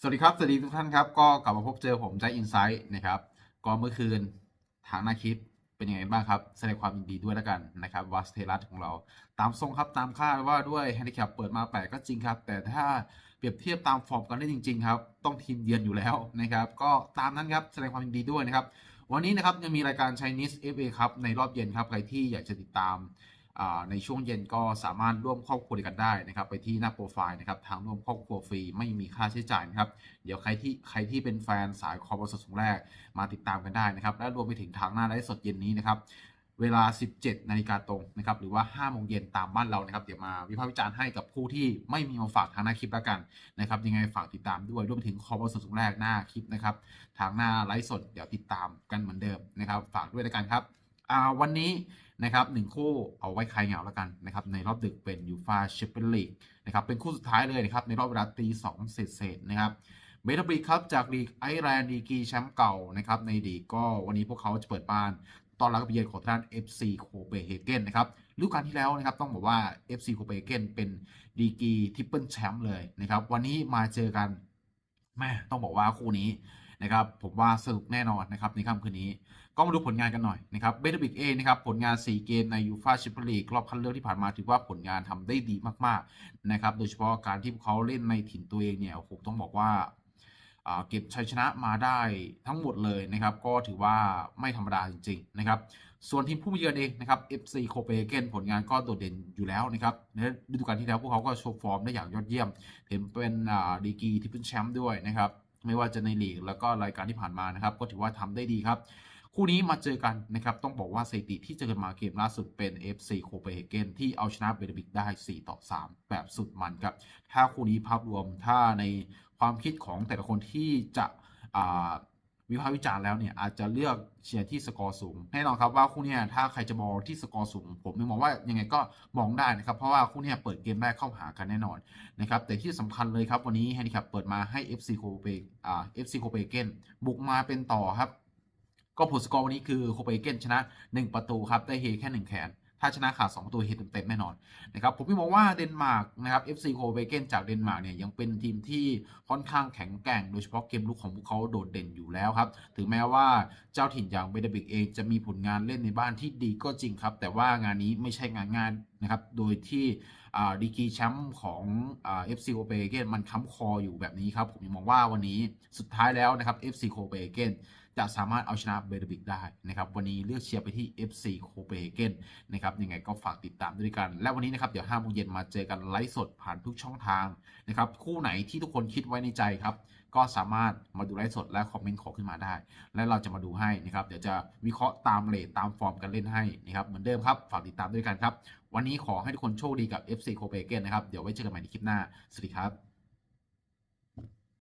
สวัสดีครับ สวัสดีทุกท่านครับ ก็กลับมาพบเจอผมใจอินไซต์นะครับ ก็เมื่อคืนทางหน้าคลิปเป็นยังไงบ้างครับ แสดงความยินดีด้วยแล้วกันนะครับวัสเทรัสของเรา ตามทรงครับตามคาดว่าด้วยแฮนดิแคปเปิดมาแปลกก็จริงครับ แต่ถ้าเปรียบเทียบตามฟอร์มกันได้จริง ๆ ครับ ต้องทีมเยือนอยู่แล้วนะครับ ก็ตามนั้นครับ แสดงความยินดีด้วยนะครับ วันนี้นะครับยังมีรายการ Chinese FA ครับในรอบเย็นครับ ใครที่อยากจะติดตาม ในช่วงเย็นก็สามารถร่วมครอบครัวกันได้นะครับ ไปที่หน้าโปรไฟล์นะครับทางร่วมครอบครัวฟรีไม่มีค่าใช้จ่ายนะครับ เดี๋ยวใครที่ใครที่เป็นแฟนสายคอมบอสสูงแรกมาติดตามกันได้นะครับ และรวมไปถึงทางหน้าไลฟ์สดเย็นนี้นะครับ เวลา 17 นาฬิกาตรงนะครับ หรือว่า 5 โมงเย็นตามบ้านเรานะครับ เดี๋ยวมาวิพากษ์วิจารณ์ให้กับผู้ที่ไม่มีมาฝากทางหน้าคลิปแล้วกันนะครับ ยังไงฝากติดตามด้วยรวมไปถึงคอมบอสสูงแรกหน้าคลิปนะครับ ทางหน้าไลฟ์สดเดี๋ยวติดตามกันเหมือนเดิมนะครับ ฝากด้วยแล้วกันครับ วันนี้นะครับหนึ่งคู่เอาไว้ใครเหงาแล้วกันนะครับในรอบดึกเป็นยูฟาแชมเปี้ยนลีกนะครับเป็นคู่สุดท้ายเลยนะครับในรอบเวลาตีสองเศษๆนะครับเบตาบริกครับจากลีกไอร์แลนด์ดีกีแชมป์เก่านะครับในลีก็วันนี้พวกเขาจะเปิดบ้านตอนรับกับเยือนของทางด้าน FC โคเปเฮเกนนะครับฤดูกาลที่แล้วนะครับต้องบอกว่า FC โคเปเฮเกนเป็นดีกีทริปเปิลแชมป์เลยนะครับวันนี้มาเจอกันแม่ต้องบอกว่าคู่นี้ นะครับผมว่าสนุกแน่นอนนะครับในค่ำคืนนี้ ก็มาดูผลงานกันหน่อยนะครับเบตบิกเอนะครับผลงาน 4 เกมในยูฟาแชมเปี้ยนลีกรอบคัดเลือกที่ผ่านมาถือว่าผลงานทำได้ดีมากๆนะครับโดยเฉพาะการที่พวกเขาเล่นในถิ่นตัวเองเนี่ยผมต้องบอกว่าเก็บชัยชนะมาได้ทั้งหมดเลยนะครับ ก็ถือว่าไม่ธรรมดาจริง ๆ นะครับ ส่วนทีมผู้มาเยือนเองนะครับ FC โคเปเกนผลงานก็โดดเด่นอยู่แล้วนะครับในฤดูกาลที่แล้วพวกเขาก็โชว์ฟอร์มได้อย่างยอดเยี่ยมเห็นเป็นดีกีที่เป็นแชมป์ด้วยนะครับ ไม่ว่าจะในลีกแล้วก็รายการที่ผ่านมานะครับ ก็ถือว่าทำได้ดีครับ คู่นี้มาเจอกันนะครับ ต้องบอกว่าสถิติที่เจอกันมาเกมล่าสุดเป็น FC โคเปเฮเกนที่เอาชนะเบเดบิกได้ 4 ต่อ 3 แบบสุดมันครับ ถ้าคู่นี้ภาพรวมถ้าในความคิดของแต่ละคนที่จะอ่า วิพากษ์วิจารณ์แล้วเนี่ยอาจจะเลือกเชียร์ที่สกอร์สูงแน่นอนครับว่าคู่นี้ถ้าใครจะมองที่สกอร์สูง ผมมองว่ายังไงก็มองได้นะครับ เพราะว่าคู่นี้เปิดเกมแรกเข้าหากันแน่นอนนะครับแต่ที่สำคัญเลยครับวันนี้แฮนดิแคปเปิดมาให้ FC โคเปอ่า FC โคเปเกนบุกมาเป็นต่อครับ ก็ผลสกอร์วันนี้คือโคเปเกนชนะ 1 ประตูครับได้เฮแค่ 1 แขน ถ้าชนะขาด 2 ประตูเฮเต็มๆแน่นอนนะครับผมพี่มองว่าเดนมาร์กนะครับ FC โคเปเกนจากเดนมาร์กเนี่ยยังเป็นทีมที่ค่อนข้างแข็งแกร่ง โดยเฉพาะเกมลุกของพวกเขาโดดเด่นอยู่แล้วครับ ถึงแม้ว่าเจ้าถิ่นอย่างเบเดบิกเองจะมีผลงานเล่นในบ้านที่ดีก็จริงครับ แต่ว่างานนี้ไม่ใช่งานงานนะครับ โดยที่ดีกีแชมป์ของเอ่า FC โคเปเกนมันค้ำคออยู่แบบนี้ครับ ผมมองว่าวันนี้สุดท้ายแล้วนะครับ FC โคเปเกน จะสามารถเอาชนะเบเดบิกได้นะครับวันนี้เลือกเชียร์ไปที่ FC โคเปเกนนะครับยังไงก็ฝากติดตามด้วยกัน และวันนี้นะครับเดี๋ยว5โมงเย็นมาเจอกันไลฟ์สดผ่านทุกช่องทางนะครับคู่ไหนที่ทุกคนคิดไว้ในใจครับก็สามารถมาดูไลฟ์สดและคอมเมนต์ขอขึ้นมาได้ และเราจะมาดูให้นะครับเดี๋ยวจะวิเคราะห์ตามเลทตามฟอร์มกันเล่นให้นะครับเหมือนเดิมครับฝากติดตามด้วยกันครับวันนี้ขอให้ทุกคนโชคดีกับ FC โคเปเกนนะครับเดี๋ยวไว้เจอกันใหม่ในคลิปหน้าสวัสดีครับ